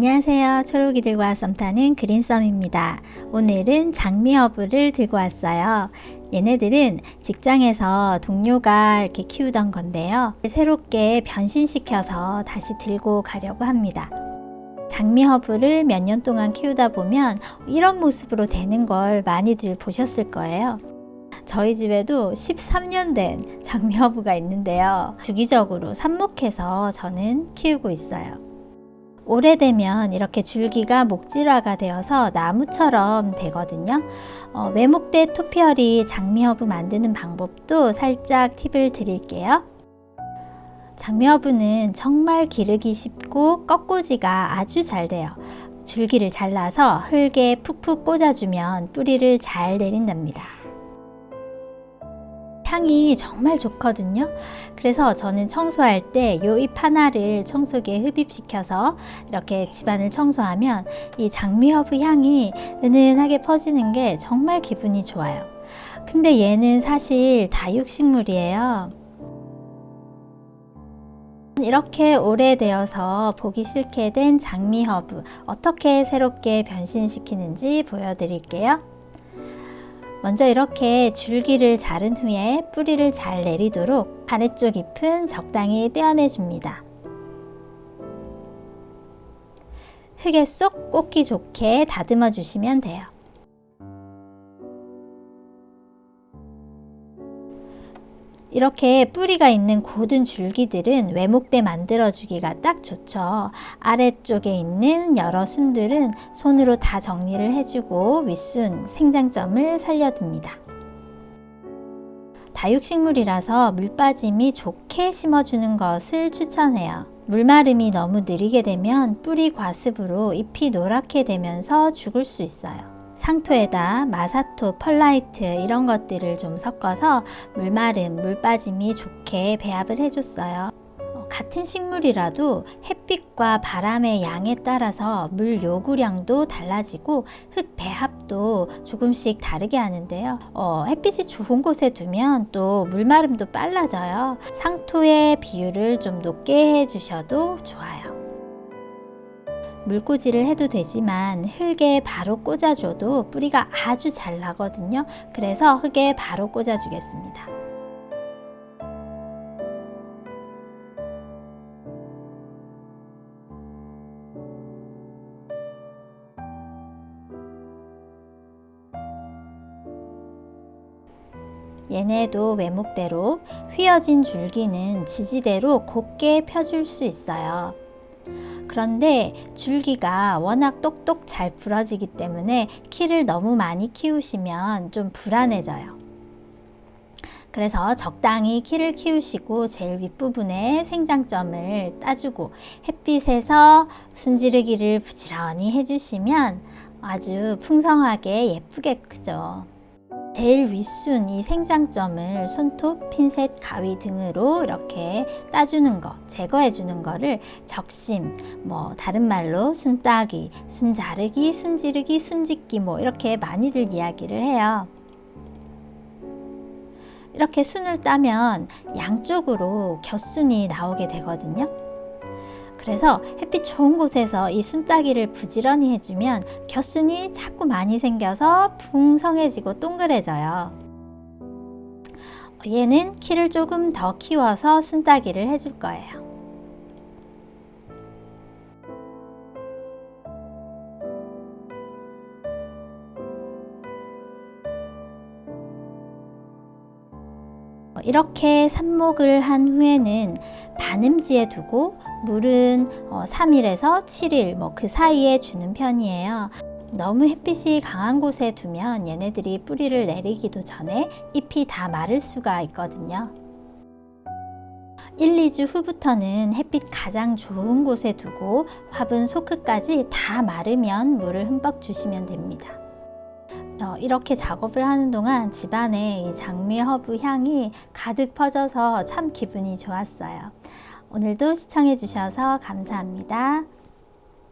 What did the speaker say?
안녕하세요. 초록이 들고 와 썸 타는 그린썸입니다. 오늘은 장미 허브를 들고 왔어요. 얘네들은 직장에서 동료가 이렇게 키우던 건데요. 새롭게 변신시켜서 다시 들고 가려고 합니다. 장미 허브를 몇 년 동안 키우다 보면 이런 모습으로 되는 걸 많이들 보셨을 거예요. 저희 집에도 13년 된 장미 허브가 있는데요. 주기적으로 삽목해서 저는 키우고 있어요. 오래되면 이렇게 줄기가 목질화가 되어서 나무처럼 되거든요. 어, 외목대 토피어리 장미허브 만드는 방법도 살짝 팁을 드릴게요. 장미허브는 정말 기르기 쉽고 꺾꽂이가 아주 잘 돼요. 줄기를 잘라서 흙에 푹푹 꽂아주면 뿌리를 잘 내린답니다. 향이 정말 좋거든요. 그래서 저는 청소할 때 요 잎 하나를 청소기에 흡입시켜서 이렇게 집안을 청소하면 이 장미허브 향이 은은하게 퍼지는 게 정말 기분이 좋아요. 근데 얘는 사실 다육식물이에요. 이렇게 오래되어서 보기 싫게 된 장미 허브 어떻게 새롭게 변신시키는지 보여드릴게요. 먼저 이렇게 줄기를 자른 후에 뿌리를 잘 내리도록 아래쪽 잎은 적당히 떼어내 줍니다. 흙에 쏙 꽂기 좋게 다듬어 주시면 돼요. 이렇게 뿌리가 있는 고든 줄기들은 외목대 만들어주기가 딱 좋죠. 아래쪽에 있는 여러 순들은 손으로 다 정리를 해주고 윗순 생장점을 살려둡니다. 다육식물이라서 물 빠짐이 좋게 심어주는 것을 추천해요. 물마름이 너무 느리게 되면 뿌리 과습으로 잎이 노랗게 되면서 죽을 수 있어요. 상토에다 마사토, 펄라이트 이런 것들을 좀 섞어서 물마름, 물 빠짐이 좋게 배합을 해줬어요. 어, 같은 식물이라도 햇빛과 바람의 양에 따라서 물 요구량도 달라지고 흙 배합도 조금씩 다르게 하는데요. 어, 햇빛이 좋은 곳에 두면 또 물마름도 빨라져요. 상토의 비율을 좀 높게 해주셔도 좋아요. 물꽂이를 해도 되지만 흙에 바로 꽂아줘도 뿌리가 아주 잘 나거든요. 그래서 흙에 바로 꽂아주겠습니다. 얘네도 외목대로 휘어진 줄기는 지지대로 곱게 펴줄 수 있어요. 그런데 줄기가 워낙 똑똑 잘 부러지기 때문에 키를 너무 많이 키우시면 좀 불안해져요. 그래서 적당히 키를 키우시고 제일 윗부분에 생장점을 따주고 햇빛에서 순지르기를 부지런히 해주시면 아주 풍성하게 예쁘게 크죠. 제일 윗순 이 생장점을 손톱, 핀셋, 가위 등으로 이렇게 따주는 거, 제거해 주는 거를 적심, 뭐 다른 말로 순따기, 순자르기, 순지르기, 순짓기 뭐 이렇게 많이들 이야기를 해요. 이렇게 순을 따면 양쪽으로 곁순이 나오게 되거든요. 그래서 햇빛 좋은 곳에서 이 순따기를 부지런히 해주면 곁순이 자꾸 많이 생겨서 풍성해지고 동그래져요. 얘는 키를 조금 더 키워서 순따기를 해줄 거예요. 이렇게 삽목을 한 후에는 반음지에 두고 물은 3일에서 7일 뭐 그 사이에 주는 편이에요. 너무 햇빛이 강한 곳에 두면 얘네들이 뿌리를 내리기도 전에 잎이 다 마를 수가 있거든요. 1, 2주 후부터는 햇빛 가장 좋은 곳에 두고 화분 소크까지 다 마르면 물을 흠뻑 주시면 됩니다. 어, 이렇게 작업을 하는 동안 집안에 이 장미 허브 향이 가득 퍼져서 참 기분이 좋았어요. 오늘도 시청해 주셔서 감사합니다.